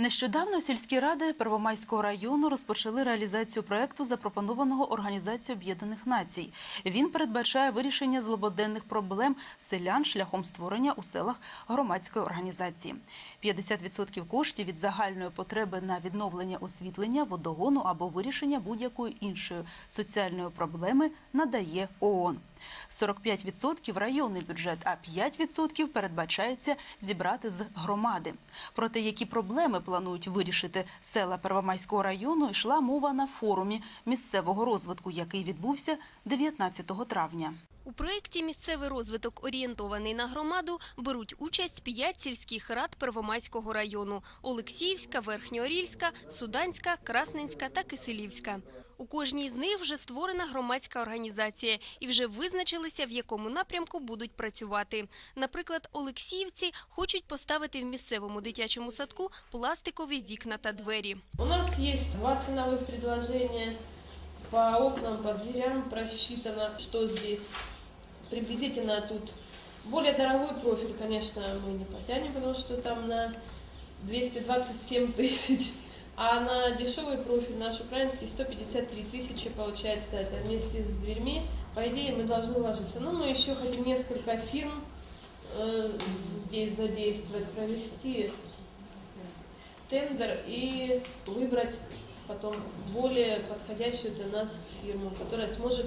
Нещодавно сільські ради Первомайського району розпочали реалізацію проекту, запропонованого Організацією Об'єднаних Націй. Він передбачає вирішення злободенних проблем селян шляхом створення у селах громадської організації. 50% коштів від загальної потреби на відновлення освітлення, водогону або вирішення будь-якої іншої соціальної проблеми надає ООН. 45% районний бюджет, а 5% передбачається зібрати з громади. Про те, які проблеми планують вирішити села Первомайського району, йшла мова на форумі місцевого розвитку, який відбувся 19 травня. У проєкті Місцевий розвиток орієнтований на громаду беруть участь п'ять сільських рад Первомайського району: Олексіївська, Верхньоорільська, Суданська, Красненська та Киселівська. У кожній з них вже створена громадська організація і вже визначилися, в якому напрямку будуть працювати. Наприклад, Олексіївці хочуть поставити в місцевому дитячому садку пластикові вікна та двері. У нас есть два ценовых предложения. По окнам, по дверям просчитано, что здесь приблизительно тут. Более дорогой профиль, конечно, мы не потянем, потому что там на 227 тысяч. А на дешевый профиль наш украинский 153 тысячи получается это вместе с дверьми. По идее мы должны ложиться. Но мы еще хотим несколько фирм э, здесь задействовать, провести тендер и выбрать потом более подходящую для нас фирму, которая сможет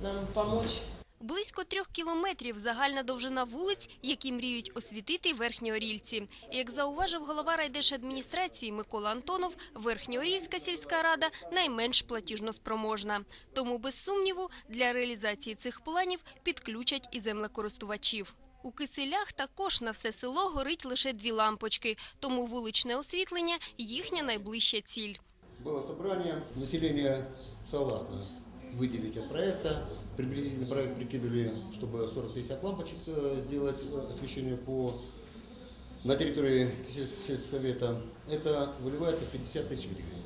нам помочь Близько трьох кілометрів загальна довжина вулиць, які мріють освітити верхньоорільці. Як зауважив голова райдержадміністрації Микола Антонов, верхньоорільська сільська рада найменш платіжноспроможна. Тому, без сумніву, для реалізації цих планів підключать і землекористувачів. У киселях також на все село горить лише дві лампочки, тому вуличне освітлення – їхня найближча ціль. Было собрание, население согласно выделить от проекта. Приблизительно проект прикидывали, чтобы 40-50 лампочек э, сделать э, освещение по на территории сельс- сельсовета. Это выливается в 50 тысяч гривен.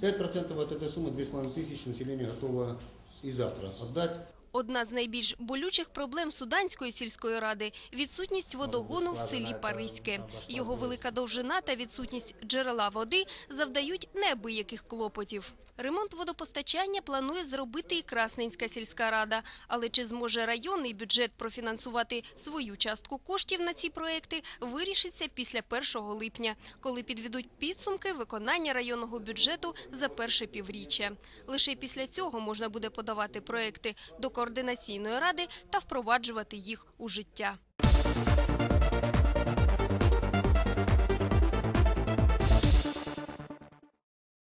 5% от этой суммы, 2,5 тысяч, население готово и завтра отдать. Одна з найбільш болючих проблем Суданської сільської ради – відсутність водогону в селі Паризьке. Його велика довжина та відсутність джерела води завдають неабияких клопотів. Ремонт водопостачання планує зробити і Красненська сільська рада. Але чи зможе районний бюджет профінансувати свою частку коштів на ці проекти, вирішиться після 1 липня, коли підведуть підсумки виконання районного бюджету за перше півріччя. Лише після цього можна буде подавати проекти до координаційної ради та впроваджувати їх у життя.